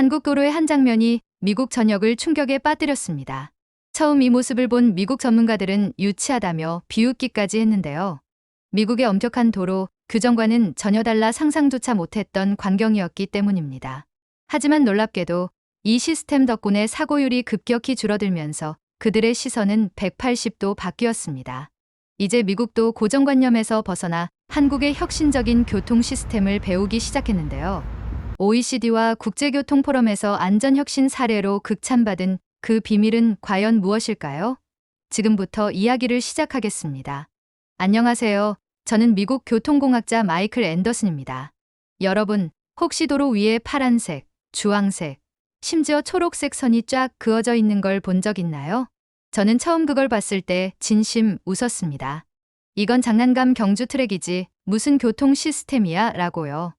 한국 도로의 한 장면이 미국 전역을 충격에 빠뜨렸습니다. 처음 이 모습을 본 미국 전문가들은 유치하다며 비웃기까지 했는데요. 미국의 엄격한 도로, 규정과는 전혀 달라 상상조차 못했던 광경이었기 때문입니다. 하지만 놀랍게도 이 시스템 덕분에 사고율이 급격히 줄어들면서 그들의 시선은 180도 바뀌었습니다. 이제 미국도 고정관념에서 벗어나 한국의 혁신적인 교통 시스템을 배우기 시작했는데요. OECD와 국제교통포럼에서 안전혁신 사례로 극찬받은 그 비밀은 과연 무엇일까요? 지금부터 이야기를 시작하겠습니다. 안녕하세요. 저는 미국 교통공학자 마이클 앤더슨입니다. 여러분, 혹시 도로 위에 파란색, 주황색, 심지어 초록색 선이 쫙 그어져 있는 걸 본 적 있나요? 저는 처음 그걸 봤을 때 진심 웃었습니다. 이건 장난감 경주 트랙이지 무슨 교통 시스템이야 라고요.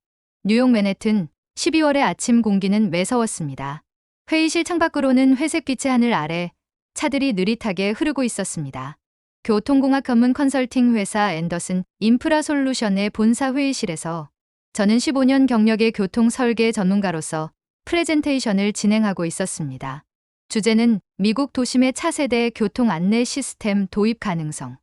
뉴욕 맨해튼 12월의 아침 공기는 매서웠습니다. 회의실 창밖으로는 회색빛의 하늘 아래 차들이 느릿하게 흐르고 있었습니다. 교통공학 전문 컨설팅 회사 앤더슨 인프라 솔루션의 본사 회의실에서 저는 15년 경력의 교통 설계 전문가로서 프레젠테이션을 진행하고 있었습니다. 주제는 미국 도심의 차세대 교통 안내 시스템 도입 가능성.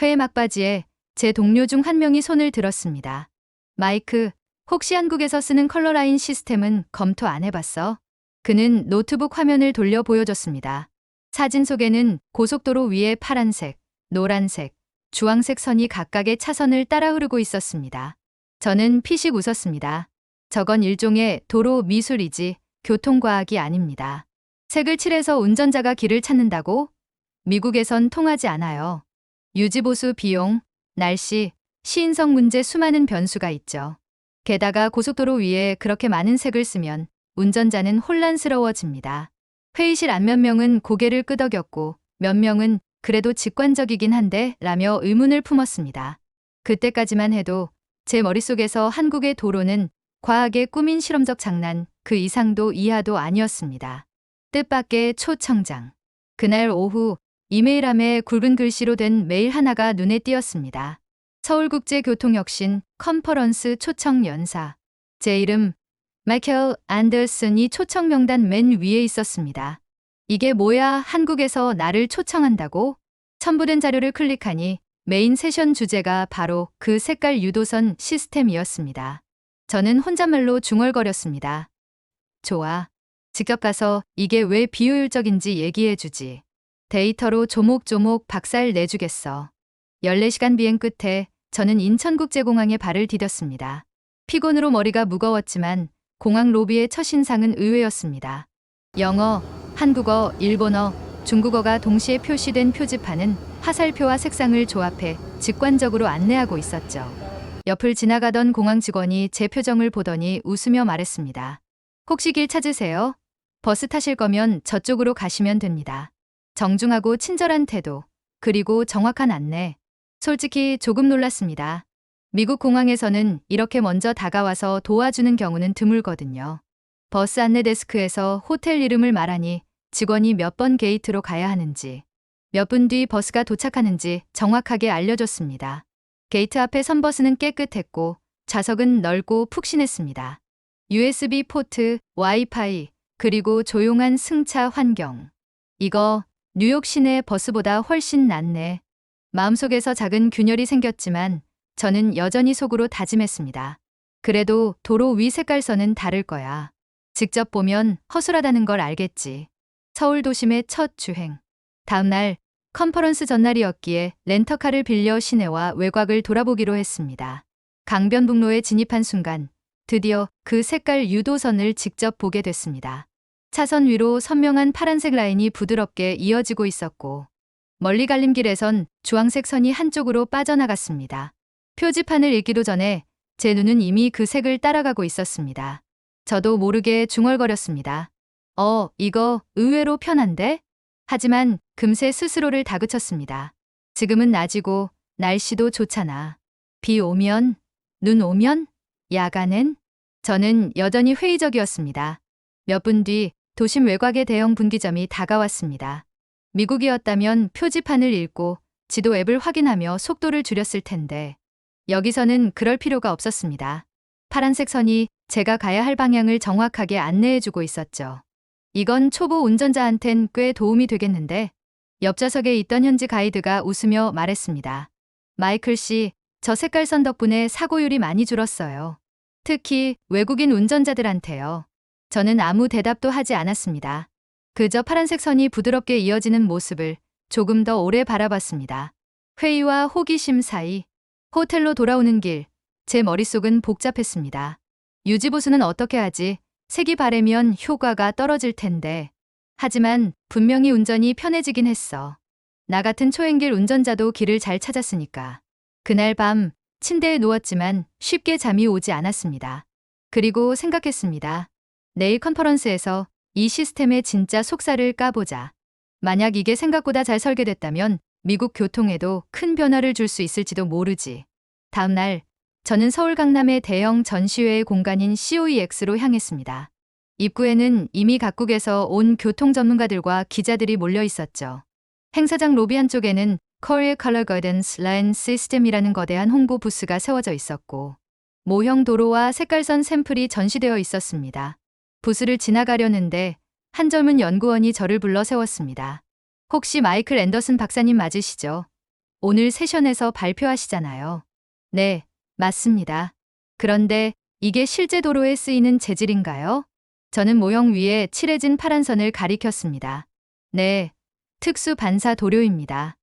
회의 막바지에 제 동료 중 한 명이 손을 들었습니다. 마이크, 혹시 한국에서 쓰는 컬러라인 시스템은 검토 안 해봤어? 그는 노트북 화면을 돌려 보여줬습니다. 사진 속에는 고속도로 위에 파란색, 노란색, 주황색 선이 각각의 차선을 따라 흐르고 있었습니다. 저는 피식 웃었습니다. 저건 일종의 도로 미술이지 교통과학이 아닙니다. 색을 칠해서 운전자가 길을 찾는다고? 미국에선 통하지 않아요. 유지보수 비용, 날씨, 시인성 문제 수많은 변수가 있죠. 게다가 고속도로 위에 그렇게 많은 색을 쓰면 운전자는 혼란스러워집니다. 회의실 안 몇 명은 고개를 끄덕였고 몇 명은 그래도 직관적이긴 한데 라며 의문을 품었습니다. 그때까지만 해도 제 머릿속에서 한국의 도로는 과학의 꾸민 실험적 장난 그 이상도 이하도 아니었습니다. 뜻밖의 초청장. 그날 오후 이메일함에 굵은 글씨로 된 메일 하나가 눈에 띄었습니다. 서울국제교통 혁신 컨퍼런스 초청 연사. 제 이름 마이켈 앤더슨이 초청 명단 맨 위에 있었습니다. 이게 뭐야 한국에서 나를 초청한다고? 첨부된 자료를 클릭하니 메인 세션 주제가 바로 그 색깔 유도선 시스템이었습니다. 저는 혼잣말로 중얼거렸습니다. 좋아. 직접 가서 이게 왜 비효율적인지 얘기해주지. 데이터로 조목조목 박살 내주겠어. 14시간 비행 끝에 저는 인천국제공항에 발을 디뎠습니다. 피곤으로 머리가 무거웠지만 공항 로비의 첫인상은 의외였습니다. 영어, 한국어, 일본어, 중국어가 동시에 표시된 표지판은 화살표와 색상을 조합해 직관적으로 안내하고 있었죠. 옆을 지나가던 공항 직원이 제 표정을 보더니 웃으며 말했습니다. 혹시 길 찾으세요? 버스 타실 거면 저쪽으로 가시면 됩니다. 정중하고 친절한 태도, 그리고 정확한 안내. 솔직히 조금 놀랐습니다. 미국 공항에서는 이렇게 먼저 다가와서 도와주는 경우는 드물거든요. 버스 안내 데스크에서 호텔 이름을 말하니 직원이 몇 번 게이트로 가야 하는지, 몇 분 뒤 버스가 도착하는지 정확하게 알려줬습니다. 게이트 앞에 선 버스는 깨끗했고 좌석은 넓고 푹신했습니다. USB 포트, 와이파이, 그리고 조용한 승차 환경. 이거 뉴욕 시내 버스보다 훨씬 낫네. 마음속에서 작은 균열이 생겼지만 저는 여전히 속으로 다짐했습니다. 그래도 도로 위 색깔선은 다를 거야. 직접 보면 허술하다는 걸 알겠지. 서울 도심의 첫 주행. 다음날 컨퍼런스 전날이었기에 렌터카를 빌려 시내와 외곽을 돌아보기로 했습니다. 강변북로에 진입한 순간 드디어 그 색깔 유도선을 직접 보게 됐습니다. 차선 위로 선명한 파란색 라인이 부드럽게 이어지고 있었고 멀리 갈림 길에선 주황색 선이 한쪽으로 빠져나갔습니다. 표지판을 읽기도 전에 제 눈은 이미 그 색을 따라가고 있었습니다. 저도 모르게 중얼거렸습니다. 어, 이거 의외로 편한데? 하지만 금세 스스로를 다그쳤습니다. 지금은 낮이고 날씨도 좋잖아. 비 오면, 눈 오면, 야간엔? 저는 여전히 회의적이었습니다. 몇 분 뒤 도심 외곽의 대형 분기점이 다가왔습니다. 미국이었다면 표지판을 읽고 지도 앱을 확인하며 속도를 줄였을 텐데 여기서는 그럴 필요가 없었습니다. 파란색 선이 제가 가야 할 방향을 정확하게 안내해주고 있었죠. 이건 초보 운전자한텐 꽤 도움이 되겠는데 옆좌석에 있던 현지 가이드가 웃으며 말했습니다. 마이클 씨, 저 색깔선 덕분에 사고율이 많이 줄었어요. 특히 외국인 운전자들한테요. 저는 아무 대답도 하지 않았습니다. 그저 파란색 선이 부드럽게 이어지는 모습을 조금 더 오래 바라봤습니다. 회의와 호기심 사이 호텔로 돌아오는 길, 제 머릿속은 복잡했습니다. 유지보수는 어떻게 하지? 색이 바래면 효과가 떨어질 텐데. 하지만 분명히 운전이 편해지긴 했어. 나 같은 초행길 운전자도 길을 잘 찾았으니까. 그날 밤 침대에 누웠지만 쉽게 잠이 오지 않았습니다. 그리고 생각했습니다. 내일 컨퍼런스에서 이 시스템의 진짜 속살을 까보자. 만약 이게 생각보다 잘 설계됐다면 미국 교통에도 큰 변화를 줄 수 있을지도 모르지. 다음 날 저는 서울 강남의 대형 전시회의 공간인 COEX로 향했습니다. 입구에는 이미 각국에서 온 교통 전문가들과 기자들이 몰려 있었죠. 행사장 로비 한쪽에는 Korea Color Guidance Line System이라는 거대한 홍보 부스가 세워져 있었고 모형 도로와 색깔선 샘플이 전시되어 있었습니다. 부스를 지나가려는데 한 젊은 연구원이 저를 불러 세웠습니다. 혹시 마이클 앤더슨 박사님 맞으시죠? 오늘 세션에서 발표하시잖아요. 네, 맞습니다. 그런데 이게 실제 도로에 쓰이는 재질인가요? 저는 모형 위에 칠해진 파란 선을 가리켰습니다. 네, 특수 반사 도료입니다.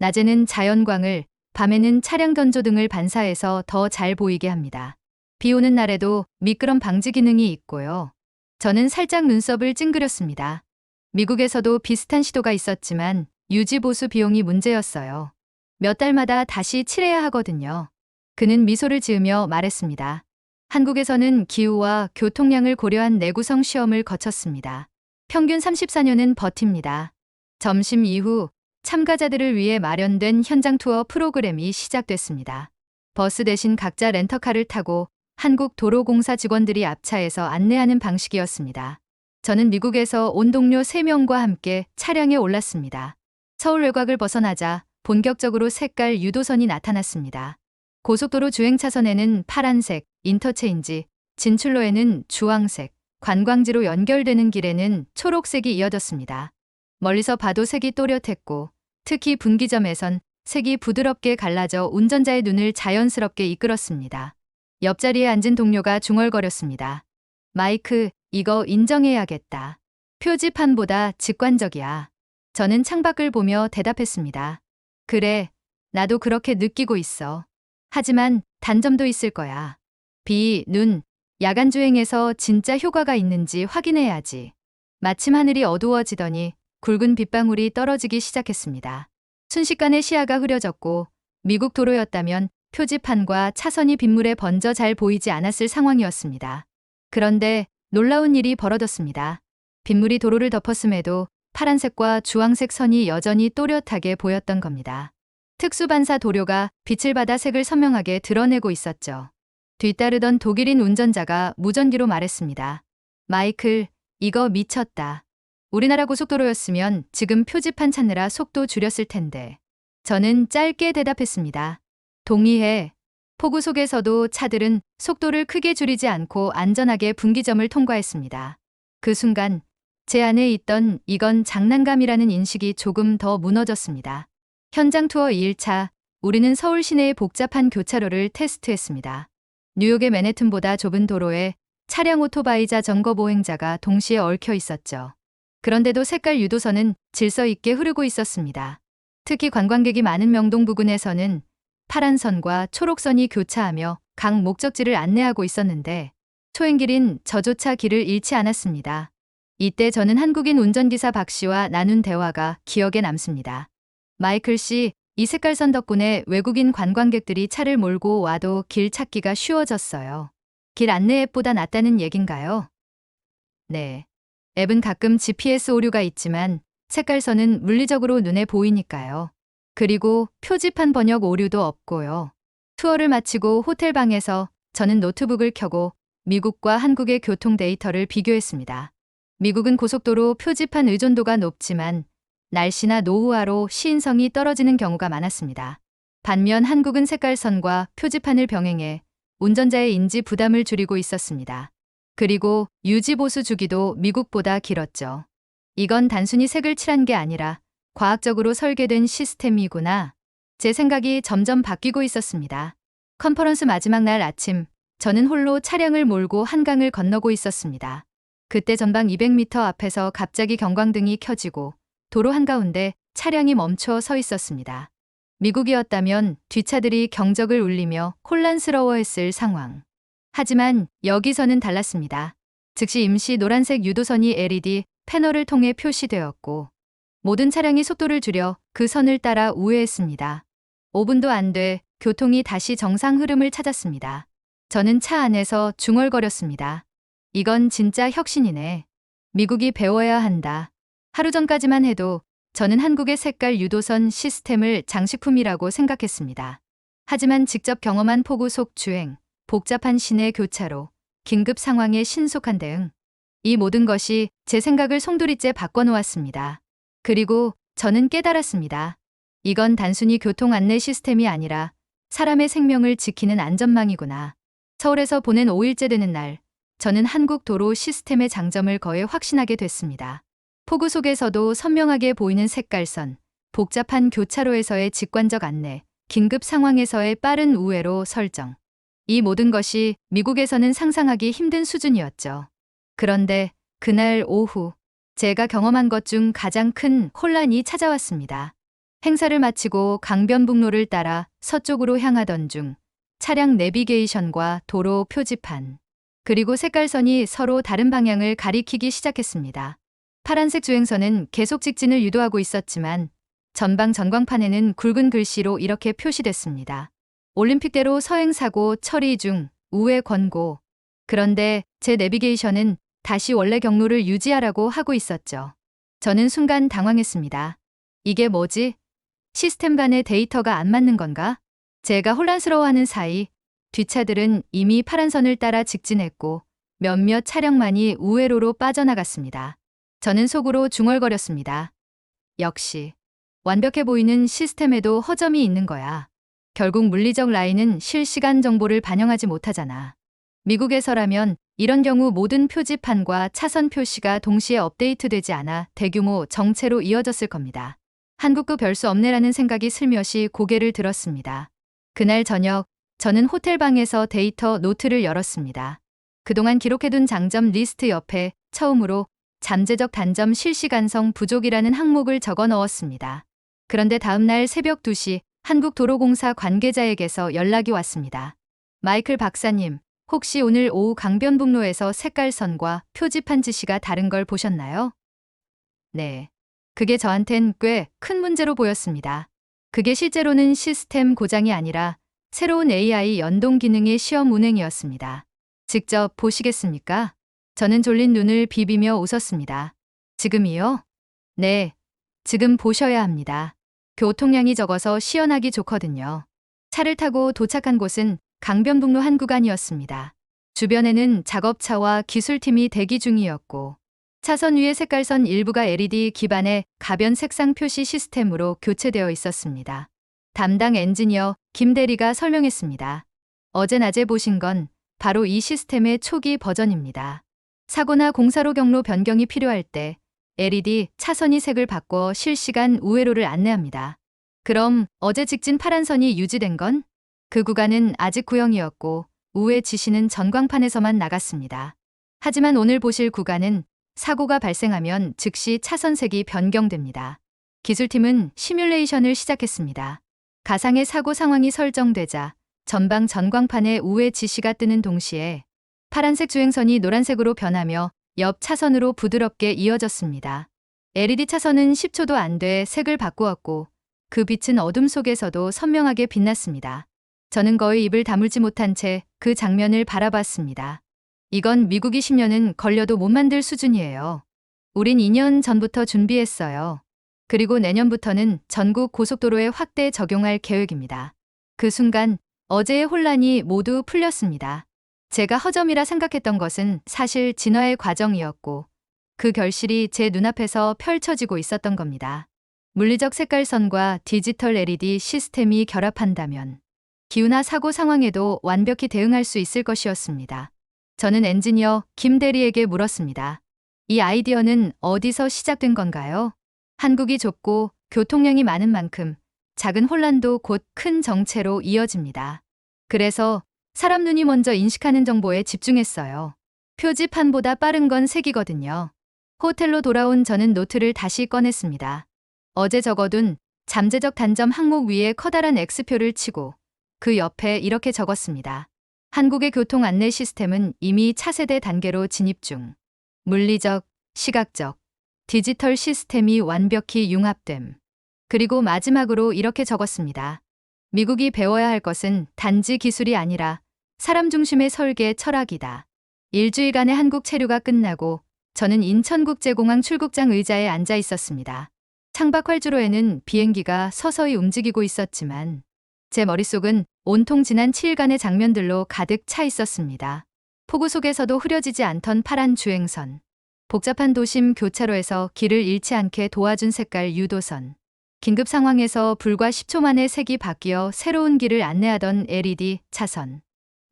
낮에는 자연광을, 밤에는 차량 건조등을 반사해서 더 잘 보이게 합니다. 비 오는 날에도 미끄럼 방지 기능이 있고요. 저는 살짝 눈썹을 찡그렸습니다. 미국에서도 비슷한 시도가 있었지만 유지 보수 비용이 문제였어요. 몇 달마다 다시 칠해야 하거든요. 그는 미소를 지으며 말했습니다. 한국에서는 기후와 교통량을 고려한 내구성 시험을 거쳤습니다. 평균 34년은 버팁니다. 점심 이후 참가자들을 위해 마련된 현장 투어 프로그램이 시작됐습니다. 버스 대신 각자 렌터카를 타고 한국 도로공사 직원들이 앞차에서 안내하는 방식이었습니다. 저는 미국에서 온 동료 3명과 함께 차량에 올랐습니다. 서울 외곽을 벗어나자 본격적으로 색깔 유도선이 나타났습니다. 고속도로 주행차선에는 파란색, 인터체인지, 진출로에는 주황색, 관광지로 연결되는 길에는 초록색이 이어졌습니다. 멀리서 봐도 색이 또렷했고 특히 분기점에선 색이 부드럽게 갈라져 운전자의 눈을 자연스럽게 이끌었습니다. 옆자리에 앉은 동료가 중얼거렸습니다. 마이크, 이거 인정해야겠다. 표지판보다 직관적이야. 저는 창밖을 보며 대답했습니다. 그래, 나도 그렇게 느끼고 있어. 하지만 단점도 있을 거야. 비, 눈, 야간 주행에서 진짜 효과가 있는지 확인해야지. 마침 하늘이 어두워지더니 굵은 빗방울이 떨어지기 시작했습니다. 순식간에 시야가 흐려졌고 미국 도로였다면 표지판과 차선이 빗물에 번져 잘 보이지 않았을 상황이었습니다. 그런데 놀라운 일이 벌어졌습니다. 빗물이 도로를 덮었음에도 파란색과 주황색 선이 여전히 또렷하게 보였던 겁니다. 특수반사 도료가 빛을 받아 색을 선명하게 드러내고 있었죠. 뒤따르던 독일인 운전자가 무전기로 말했습니다. 마이클, 이거 미쳤다. 우리나라 고속도로였으면 지금 표지판 찾느라 속도 줄였을 텐데. 저는 짧게 대답했습니다. 동의해. 폭우 속에서도 차들은 속도를 크게 줄이지 않고 안전하게 분기점을 통과했습니다. 그 순간 제 안에 있던 이건 장난감이라는 인식이 조금 더 무너졌습니다. 현장 투어 2일차, 우리는 서울 시내의 복잡한 교차로를 테스트했습니다. 뉴욕의 맨해튼보다 좁은 도로에 차량 오토바이자 점거 보행자가 동시에 얽혀 있었죠. 그런데도 색깔 유도선은 질서 있게 흐르고 있었습니다. 특히 관광객이 많은 명동 부근에서는 파란 선과 초록선이 교차하며 각 목적지를 안내하고 있었는데 초행길인 저조차 길을 잃지 않았습니다. 이때 저는 한국인 운전기사 박 씨와 나눈 대화가 기억에 남습니다. 마이클 씨, 이 색깔선 덕분에 외국인 관광객들이 차를 몰고 와도 길 찾기가 쉬워졌어요. 길 안내 앱보다 낫다는 얘긴가요? 네. 앱은 가끔 GPS 오류가 있지만 색깔선은 물리적으로 눈에 보이니까요. 그리고 표지판 번역 오류도 없고요. 투어를 마치고 호텔 방에서 저는 노트북을 켜고 미국과 한국의 교통 데이터를 비교했습니다. 미국은 고속도로 표지판 의존도가 높지만 날씨나 노후화로 시인성이 떨어지는 경우가 많았습니다. 반면 한국은 색깔선과 표지판을 병행해 운전자의 인지 부담을 줄이고 있었습니다. 그리고 유지보수 주기도 미국보다 길었죠. 이건 단순히 색을 칠한 게 아니라 과학적으로 설계된 시스템이구나. 제 생각이 점점 바뀌고 있었습니다. 컨퍼런스 마지막 날 아침, 저는 홀로 차량을 몰고 한강을 건너고 있었습니다. 그때 전방 200m 앞에서 갑자기 경광등이 켜지고 도로 한가운데 차량이 멈춰 서 있었습니다. 미국이었다면 뒷차들이 경적을 울리며 혼란스러워했을 상황. 하지만 여기서는 달랐습니다. 즉시 임시 노란색 유도선이 LED 패널을 통해 표시되었고 모든 차량이 속도를 줄여 그 선을 따라 우회했습니다. 5분도 안 돼 교통이 다시 정상 흐름을 찾았습니다. 저는 차 안에서 중얼거렸습니다. 이건 진짜 혁신이네. 미국이 배워야 한다. 하루 전까지만 해도 저는 한국의 색깔 유도선 시스템을 장식품이라고 생각했습니다. 하지만 직접 경험한 폭우 속 주행, 복잡한 시내 교차로, 긴급 상황의 신속한 대응. 이 모든 것이 제 생각을 송두리째 바꿔놓았습니다. 그리고 저는 깨달았습니다. 이건 단순히 교통 안내 시스템이 아니라 사람의 생명을 지키는 안전망이구나. 서울에서 보낸 5일째 되는 날, 저는 한국 도로 시스템의 장점을 거의 확신하게 됐습니다. 폭우 속에서도 선명하게 보이는 색깔선, 복잡한 교차로에서의 직관적 안내, 긴급 상황에서의 빠른 우회로 설정. 이 모든 것이 미국에서는 상상하기 힘든 수준이었죠. 그런데 그날 오후, 제가 경험한 것 중 가장 큰 혼란이 찾아왔습니다. 행사를 마치고 강변북로를 따라 서쪽으로 향하던 중 차량 내비게이션과 도로 표지판, 그리고 색깔선이 서로 다른 방향을 가리키기 시작했습니다. 파란색 주행선은 계속 직진을 유도하고 있었지만 전방 전광판에는 굵은 글씨로 이렇게 표시됐습니다. 올림픽대로 서행사고 처리 중 우회 권고. 그런데 제 내비게이션은 다시 원래 경로를 유지하라고 하고 있었죠. 저는 순간 당황했습니다. 이게 뭐지? 시스템 간의 데이터가 안 맞는 건가? 제가 혼란스러워하는 사이 뒷차들은 이미 파란 선을 따라 직진했고 몇몇 차량만이 우회로로 빠져나갔습니다. 저는 속으로 중얼거렸습니다. 역시 완벽해 보이는 시스템에도 허점이 있는 거야. 결국 물리적 라인은 실시간 정보를 반영하지 못하잖아. 미국에서라면 이런 경우 모든 표지판과 차선 표시가 동시에 업데이트되지 않아 대규모 정체로 이어졌을 겁니다. 한국도 별 수 없네라는 생각이 슬며시 고개를 들었습니다. 그날 저녁 저는 호텔 방에서 데이터 노트를 열었습니다. 그동안 기록해둔 장점 리스트 옆에 처음으로 잠재적 단점 실시간성 부족이라는 항목을 적어 넣었습니다. 그런데 다음날 새벽 2시 한국도로공사 관계자에게서 연락이 왔습니다. 마이클 박사님, 혹시 오늘 오후 강변북로에서 색깔선과 표지판 지시가 다른 걸 보셨나요? 네. 그게 저한텐 꽤 큰 문제로 보였습니다. 그게 실제로는 시스템 고장이 아니라 새로운 AI 연동 기능의 시험 운행이었습니다. 직접 보시겠습니까? 저는 졸린 눈을 비비며 웃었습니다. 지금이요? 네. 지금 보셔야 합니다. 교통량이 적어서 시연하기 좋거든요. 차를 타고 도착한 곳은 강변북로 한 구간이었습니다. 주변에는 작업차와 기술팀이 대기 중이었고 차선 위의 색깔선 일부가 LED 기반의 가변 색상 표시 시스템으로 교체되어 있었습니다. 담당 엔지니어 김 대리가 설명했습니다. 어제 낮에 보신 건 바로 이 시스템의 초기 버전입니다. 사고나 공사로 경로 변경이 필요할 때 LED 차선이 색을 바꿔 실시간 우회로를 안내합니다. 그럼 어제 직진 파란 선이 유지된 건? 그 구간은 아직 구형이었고 우회 지시는 전광판에서만 나갔습니다. 하지만 오늘 보실 구간은 사고가 발생하면 즉시 차선색이 변경됩니다. 기술팀은 시뮬레이션을 시작했습니다. 가상의 사고 상황이 설정되자 전방 전광판에 우회 지시가 뜨는 동시에 파란색 주행선이 노란색으로 변하며 옆 차선으로 부드럽게 이어졌습니다. LED 차선은 10초도 안 돼 색을 바꾸었고 그 빛은 어둠 속에서도 선명하게 빛났습니다. 저는 거의 입을 다물지 못한 채 그 장면을 바라봤습니다. 이건 미국이 10년은 걸려도 못 만들 수준이에요. 우린 2년 전부터 준비했어요. 그리고 내년부터는 전국 고속도로에 확대 적용할 계획입니다. 그 순간 어제의 혼란이 모두 풀렸습니다. 제가 허점이라 생각했던 것은 사실 진화의 과정이었고 그 결실이 제 눈앞에서 펼쳐지고 있었던 겁니다. 물리적 색깔선과 디지털 LED 시스템이 결합한다면 기후나 사고 상황에도 완벽히 대응할 수 있을 것이었습니다. 저는 엔지니어 김 대리에게 물었습니다. 이 아이디어는 어디서 시작된 건가요? 한국이 좁고 교통량이 많은 만큼 작은 혼란도 곧 큰 정체로 이어집니다. 그래서 사람 눈이 먼저 인식하는 정보에 집중했어요. 표지판보다 빠른 건 색이거든요. 호텔로 돌아온 저는 노트를 다시 꺼냈습니다. 어제 적어둔 잠재적 단점 항목 위에 커다란 X표를 치고 그 옆에 이렇게 적었습니다. 한국의 교통 안내 시스템은 이미 차세대 단계로 진입 중. 물리적, 시각적, 디지털 시스템이 완벽히 융합됨. 그리고 마지막으로 이렇게 적었습니다. 미국이 배워야 할 것은 단지 기술이 아니라 사람 중심의 설계 철학이다. 일주일간의 한국 체류가 끝나고 저는 인천국제공항 출국장 의자에 앉아 있었습니다. 창밖 활주로에는 비행기가 서서히 움직이고 있었지만 제 머릿속은 온통 지난 7일간의 장면들로 가득 차 있었습니다. 폭우 속에서도 흐려지지 않던 파란 주행선. 복잡한 도심 교차로에서 길을 잃지 않게 도와준 색깔 유도선. 긴급 상황에서 불과 10초 만에 색이 바뀌어 새로운 길을 안내하던 LED 차선.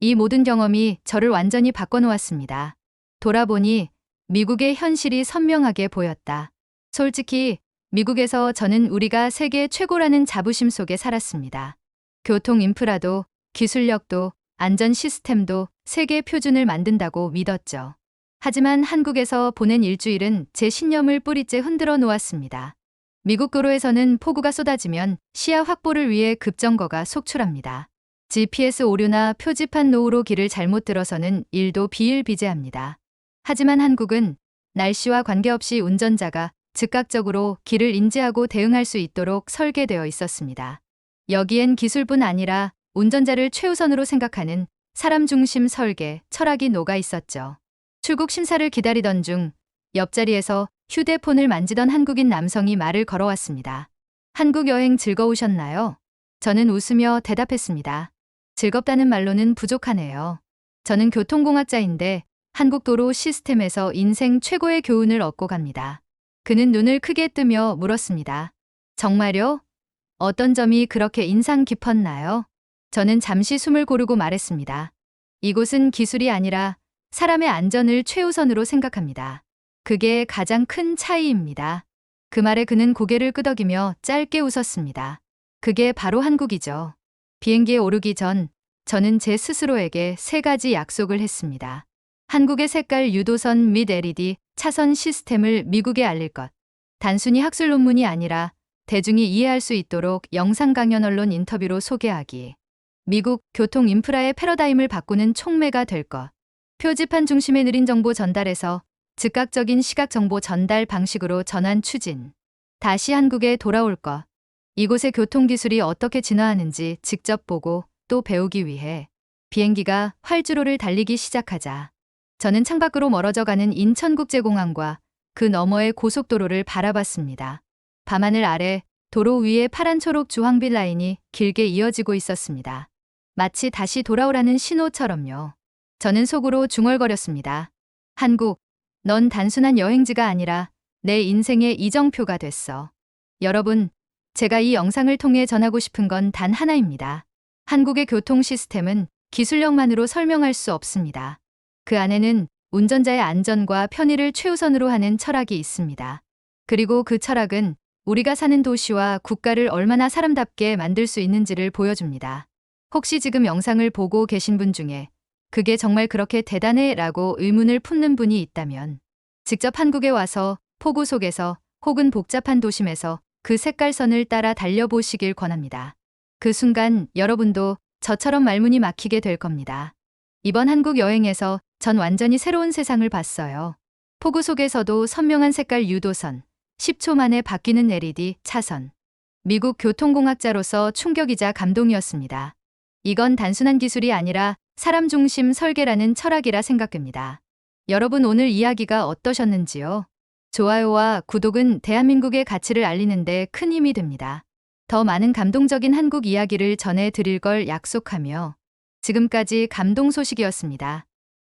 이 모든 경험이 저를 완전히 바꿔놓았습니다. 돌아보니 미국의 현실이 선명하게 보였다. 솔직히 미국에서 저는 우리가 세계 최고라는 자부심 속에 살았습니다. 교통 인프라도 기술력도 안전 시스템도 세계 표준을 만든다고 믿었죠. 하지만 한국에서 보낸 일주일은 제 신념을 뿌리째 흔들어 놓았습니다. 미국 도로에서는 폭우가 쏟아지면 시야 확보를 위해 급정거가 속출합니다. GPS 오류나 표지판 노후로 길을 잘못 들어서는 일도 비일비재합니다. 하지만 한국은 날씨와 관계없이 운전자가 즉각적으로 길을 인지하고 대응할 수 있도록 설계되어 있었습니다. 여기엔 기술뿐 아니라 운전자를 최우선으로 생각하는 사람 중심 설계, 철학이 녹아 있었죠. 출국 심사를 기다리던 중 옆자리에서 휴대폰을 만지던 한국인 남성이 말을 걸어왔습니다. 한국 여행 즐거우셨나요? 저는 웃으며 대답했습니다. 즐겁다는 말로는 부족하네요. 저는 교통공학자인데 한국 도로 시스템에서 인생 최고의 교훈을 얻고 갑니다. 그는 눈을 크게 뜨며 물었습니다. 정말요? 어떤 점이 그렇게 인상 깊었나요? 저는 잠시 숨을 고르고 말했습니다. 이곳은 기술이 아니라 사람의 안전을 최우선으로 생각합니다. 그게 가장 큰 차이입니다. 그 말에 그는 고개를 끄덕이며 짧게 웃었습니다. 그게 바로 한국이죠. 비행기에 오르기 전 저는 제 스스로에게 세 가지 약속을 했습니다. 한국의 색깔 유도선 및 LED 차선 시스템을 미국에 알릴 것. 단순히 학술 논문이 아니라 대중이 이해할 수 있도록 영상 강연 언론 인터뷰로 소개하기. 미국 교통 인프라의 패러다임을 바꾸는 촉매가 될 것. 표지판 중심의 느린 정보 전달에서 즉각적인 시각 정보 전달 방식으로 전환 추진. 다시 한국에 돌아올 것. 이곳의 교통 기술이 어떻게 진화하는지 직접 보고 또 배우기 위해 비행기가 활주로를 달리기 시작하자. 저는 창밖으로 멀어져 가는 인천국제공항과 그 너머의 고속도로를 바라봤습니다. 밤하늘 아래 도로 위에 파란 초록 주황빛 라인이 길게 이어지고 있었습니다. 마치 다시 돌아오라는 신호처럼요. 저는 속으로 중얼거렸습니다. 한국, 넌 단순한 여행지가 아니라 내 인생의 이정표가 됐어. 여러분, 제가 이 영상을 통해 전하고 싶은 건 단 하나입니다. 한국의 교통 시스템은 기술력만으로 설명할 수 없습니다. 그 안에는 운전자의 안전과 편의를 최우선으로 하는 철학이 있습니다. 그리고 그 철학은 우리가 사는 도시와 국가를 얼마나 사람답게 만들 수 있는지를 보여줍니다. 혹시 지금 영상을 보고 계신 분 중에 그게 정말 그렇게 대단해 라고 의문을 품는 분이 있다면 직접 한국에 와서 폭우 속에서 혹은 복잡한 도심에서 그 색깔선을 따라 달려보시길 권합니다. 그 순간 여러분도 저처럼 말문이 막히게 될 겁니다. 이번 한국 여행에서 전 완전히 새로운 세상을 봤어요. 폭우 속에서도 선명한 색깔 유도선, 10초 만에 바뀌는 LED 차선. 미국 교통공학자로서 충격이자 감동이었습니다. 이건 단순한 기술이 아니라 사람 중심 설계라는 철학이라 생각됩니다. 여러분 오늘 이야기가 어떠셨는지요? 좋아요와 구독은 대한민국의 가치를 알리는데 큰 힘이 됩니다. 더 많은 감동적인 한국 이야기를 전해 드릴 걸 약속하며 지금까지 감동 소식이었습니다.